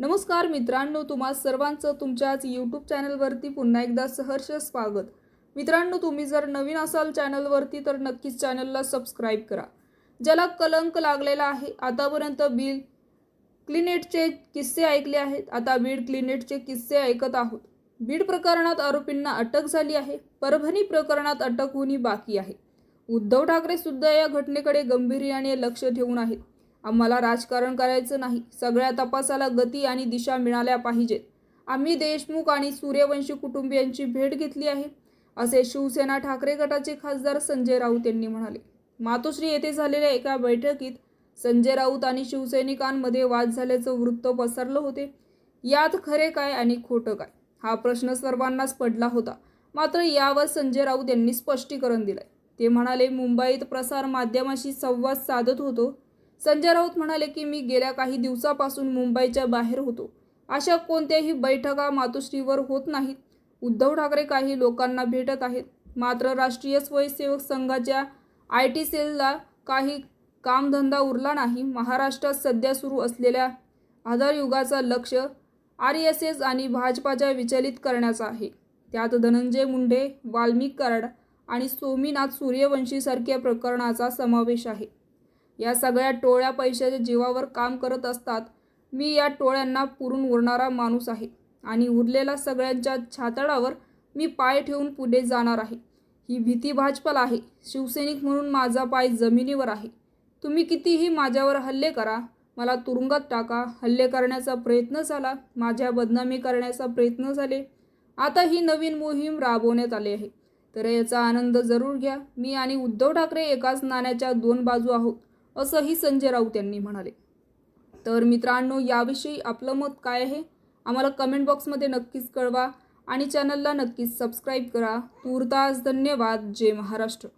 नमस्कार मित्रांनो तुम्हा सर्वांचं तुमच्याच यूट्यूब चॅनलवरती पुन्हा एकदा सहर्ष स्वागत. मित्रांनो तुम्ही जर नवीन असाल चॅनलवरती तर नक्कीच चॅनलला सबस्क्राईब करा. ज्याला कलंक लागलेला आहे आतापर्यंत बिल क्लिनेटचे किस्से ऐकले आहेत. आता बीड क्लिनेटचे किस्से ऐकत आहोत. बीड प्रकरणात आरोपींना अटक झाली आहे. परभणी प्रकरणात अटक होणे बाकी आहे. उद्धव ठाकरे सुद्धा या घटनेकडे गंभीर्याने लक्ष ठेवून आहेत. आम्हाला राजकारण करायचं नाही. सगळ्या तपासाला गती आणि दिशा मिळाल्या पाहिजेत. आम्ही देशमुख आणि सूर्यवंशी कुटुंबियांची भेट घेतली आहे असे शिवसेना ठाकरे गटाचे खासदार संजय राऊत यांनी म्हणाले. मातोश्री येथे झालेल्या एका बैठकीत संजय राऊत आणि शिवसैनिकांमध्ये वाद झाल्याचं वृत्त पसरलं होते. यात खरे काय आणि खोटं काय? हा प्रश्न सर्वांनाच पडला होता. मात्र यावर संजय राऊत यांनी स्पष्टीकरण दिलंय. ते म्हणाले मुंबईत प्रसार माध्यमाशी संवाद साधत होतो संजय राऊत म्हणाले की मी गेल्या काही दिवसापासून मुंबईच्या बाहेर होतो. अशा कोणत्याही बैठका मातोश्रीवर होत नाहीत. उद्धव ठाकरे काही लोकांना भेटत आहेत. मात्र राष्ट्रीय स्वयंसेवक संघाच्या आय टी सेलला काही कामधंदा उरला नाही. महाराष्ट्रात सध्या सुरू असलेल्या आधार युगाचा लक्ष आर एस एस आणि भाजपाच्या विचलित करण्याचा आहे. त्यात धनंजय मुंडे वाल्मिक कराड आणि सोमीनाथ सूर्यवंशीसारख्या प्रकरणाचा समावेश आहे. या सगळ्या टोळ्या पैशाच्या जीवावर काम करत असतात. मी या टोळ्यांना पुरून उरणारा माणूस आहे आणि उरलेल्या सगळ्यांच्या छातडावर मी पाय ठेवून पुढे जाणार आहे. ही भीती भाजपाला आहे. शिवसैनिक म्हणून माझा पाय जमिनीवर आहे. तुम्ही कितीही माझ्यावर हल्ले करा मला तुरुंगात टाका. हल्ले करण्याचा प्रयत्न झाला माझ्या बदनामी करण्याचा प्रयत्न झाले. आता ही नवीन मोहीम राबवण्यात आली आहे. तर याचा आनंद जरूर घ्या. मी आणि उद्धव ठाकरे एकाच नाण्याच्या दोन बाजू आहोत. असंही संजय राऊत यांनी म्हणाले. तर मित्रांनो याविषयी आपलं मत काय आहे? आम्हाला कमेंट बॉक्समध्ये नक्कीच कळवा आणि चॅनलला नक्कीच सबस्क्राईब करा. तूर्तास धन्यवाद. जय महाराष्ट्र.